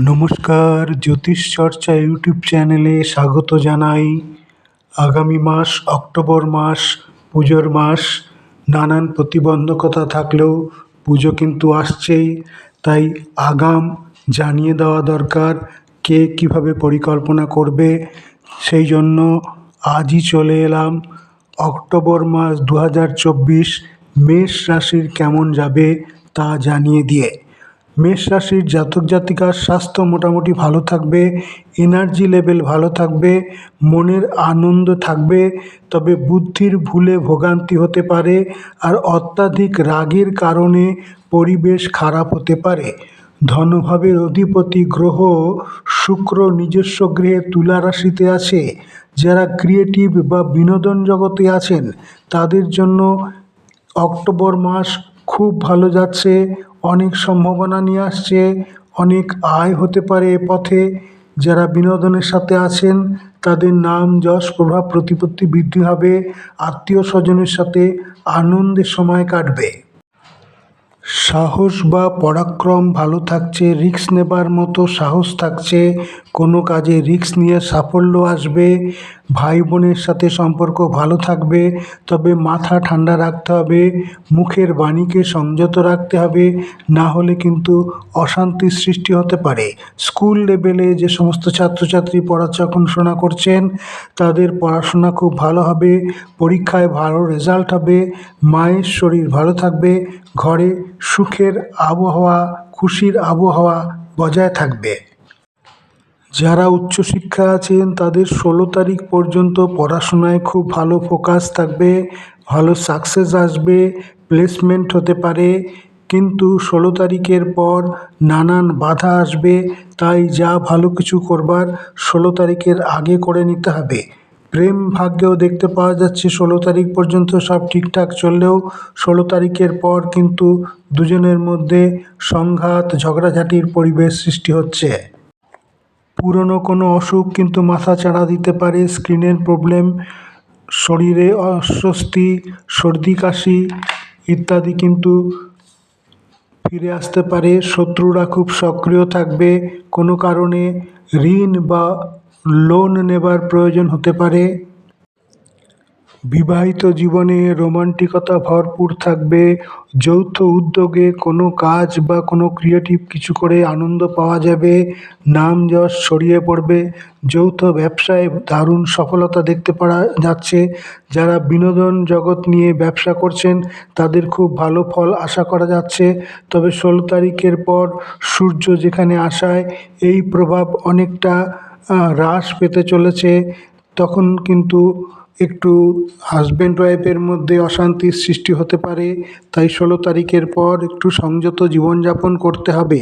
নমস্কার, জ্যোতিষ চর্চা ইউটিউব চ্যানেলে স্বাগত জানাই। আগামী মাস, অক্টোবর মাস, পুজোর মাস, নানান প্রতিবন্ধকতা থাকলেও পুজো কিন্তু আসছেই। তাই আগাম জানিয়ে দেওয়া দরকার, কে কীভাবে পরিকল্পনা করবে, সেই জন্য আজই চলে এলাম। অক্টোবর মাস দু হাজার চব্বিশ, মেষ রাশির কেমন যাবে তা জানিয়ে দিয়ে। মেষ রাশির জাতক জাতিকার স্বাস্থ্য মোটামুটি ভালো থাকবে এনার্জি লেভেল ভালো থাকবে, মনের আনন্দ থাকবে, তবে বুদ্ধির ভুলে ভোগান্তি হতে পারে আর অত্যাধিক রাগের কারণে পরিবেশ খারাপ হতে পারে। ধনভাবের অধিপতি গ্রহ শুক্র নিজস্ব গৃহে তুলা রাশিতে আছে। যারা ক্রিয়েটিভ বা বিনোদন জগতে আছেন, তাদের জন্য অক্টোবর মাস খুব ভালো যাচ্ছে। অনেক সম্ভাবনা নিয়ে আসছে, অনেক আয় হতে পারে এ পথে। যারা বিনোদনের সাথে আছেন, তাদের নাম, যশ, প্রভাব, প্রতিপত্তি বৃদ্ধি হবে। আত্মীয় স্বজনের সাথে আনন্দের সময় কাটবে। সাহস বা পরাক্রম ভালো থাকছে রিক্স নেবার মতো সাহস থাকছে। কোনো কাজে রিস্ক নিয়ে সাফল্য আসবে। ভাই বোনের সাথে সম্পর্ক ভালো থাকবে, তবে মাথা ঠান্ডা রাখতে হবে, মুখের বাণীকে সংযত রাখতে হবে, না হলে কিন্তু অশান্তির সৃষ্টি হতে পারে। স্কুল লেভেলে যে সমস্ত ছাত্রছাত্রী পড়াশোনা করছেন, তাদের পড়াশোনা খুব ভালো হবে, পরীক্ষায় ভালো রেজাল্ট হবে, মায়ের শরীর ভালো থাকবে, ঘরে সুখের আবহাওয়া, খুশির আবহাওয়া বজায় থাকবে। যারা উচ্চশিক্ষা আছেন, তাদের ষোলো তারিখ পর্যন্ত পড়াশোনায় খুব ভালো ফোকাস থাকবে, ভালো সাকসেস আসবে প্লেসমেন্ট হতে পারে। কিন্তু ষোলো তারিখের পর নানান বাধা আসবে, তাই যা ভালো কিছু করবার ষোলো তারিখের আগে করে নিতে হবে। প্রেম ভাগ্যেও দেখতে পাওয়া যাচ্ছে, ষোলো তারিখ পর্যন্ত সব ঠিকঠাক চললেও ষোলো তারিখের পর কিন্তু দুজনের মধ্যে সংঘাত, ঝগড়াঝাটির পরিবেশ সৃষ্টি হচ্ছে। পুরনো কোনো অসুখ কিন্তু মাথা চাড়া দিতে পারে। স্ক্রিনের প্রবলেম, শরীরে অস্বস্তি, সর্দি, কাশি ইত্যাদি কিন্তু ফিরে আসতে পারে। শত্রুরা খুব সক্রিয় থাকবে। কোনো কারণে ঋণ বা লোন নেবার প্রয়োজন হতে পারে। বিবাহিত জীবনে রোমান্টিকতা ভরপুর থাকবে। যৌথ উদ্যোগে কোনো কাজ বা কোনো ক্রিয়েটিভ কিছু করে আনন্দ পাওয়া যাবে। নাম যশ ছড়িয়ে পড়বে। যৌথ ব্যবসায় দারুণ সফলতা দেখতে পাওয়া যাচ্ছে। যারা বিনোদন জগৎ নিয়ে ব্যবসা করছেন, তাদের খুব ভালো ফল আশা করা যাচ্ছে। তবে ষোলো তারিখের পর সূর্য যেখানে আসায়, এই প্রভাব অনেকটা হ্রাস পেতে চলেছে। তখন কিন্তু একটু হাজব্যান্ড ওয়াইফের মধ্যে অশান্তির সৃষ্টি হতে পারে। তাই ষোলো তারিখের পর একটু সংযত জীবনযাপন করতে হবে।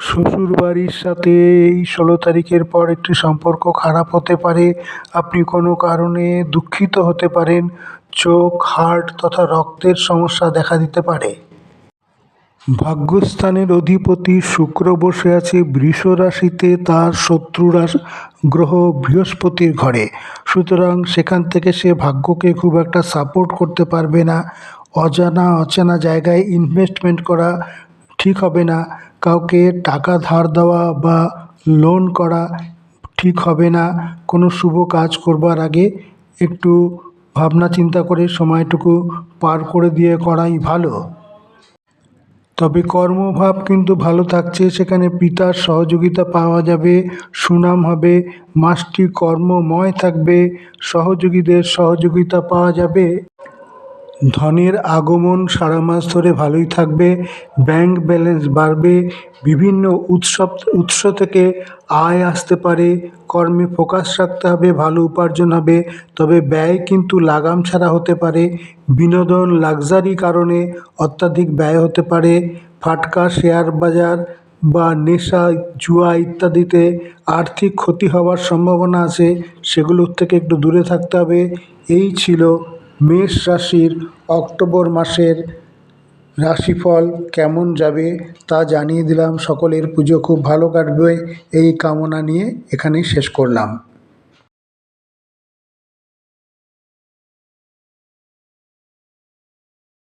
শ্বশুরবাড়ির সাথে এই ষোলো তারিখের পর একটি সম্পর্ক খারাপ হতে পারে। আপনি কোনো কারণে দুঃখিত হতে পারেন। চোখ, হার্ট তথা রক্তের সমস্যা দেখা দিতে পারে। ভাগ্যস্থানের অধিপতি শুক্র বসে আছে বৃষ রাশিতে, তার শত্রুরা গ্রহ বৃহস্পতির ঘরে। সুতরাং সেখান থেকে সে ভাগ্যকে খুব একটা সাপোর্ট করতে পারবে না। অজানা অচেনা জায়গায় ইনভেস্টমেন্ট করা ঠিক হবে না। কাউকে টাকা ধার দেওয়া বা লোন করা ঠিক হবে না। কোনো শুভ কাজ করবার আগে একটু ভাবনা চিন্তা করে সময়টুকু পার করে দিয়ে করাই ভালো। তবে কর্মভাব কিন্তু ভালো থাকছে, সেখানে পিতার সহযোগিতা পাওয়া যাবে, সুনাম হবে মাসটি কর্মময় থাকবে, সহযোগীদের সহযোগিতা পাওয়া যাবে। ধনের আগমন সারা মাস ধরে ভালোই থাকবে, ব্যাংক ব্যালেন্স বাড়বে, বিভিন্ন উৎসব, উৎস থেকে আয় আসতে পারে, কর্মে ফোকাস রাখতে হবে, ভালো উপার্জন হবে, তবে ব্যয় কিন্তু লাগাম ছাড়া হতে পারে, বিনোদন লাক্সারি কারণে অত্যাধিক ব্যয় হতে পারে, ফাটকা, শেয়ার বাজার বা নেশা, জুয়া ইত্যাদিতে আর্থিক ক্ষতি হওয়ার সম্ভাবনা আছে, সেগুলোর থেকে একটু দূরে থাকতে হবে, এই ছিল মেষ রাশির অক্টোবর মাসের রাশিফল কেমন যাবে তা জানিয়ে দিলাম। সকলের পুজো খুব ভালো কাটবে। এই কামনা নিয়ে এখানেই শেষ করলাম।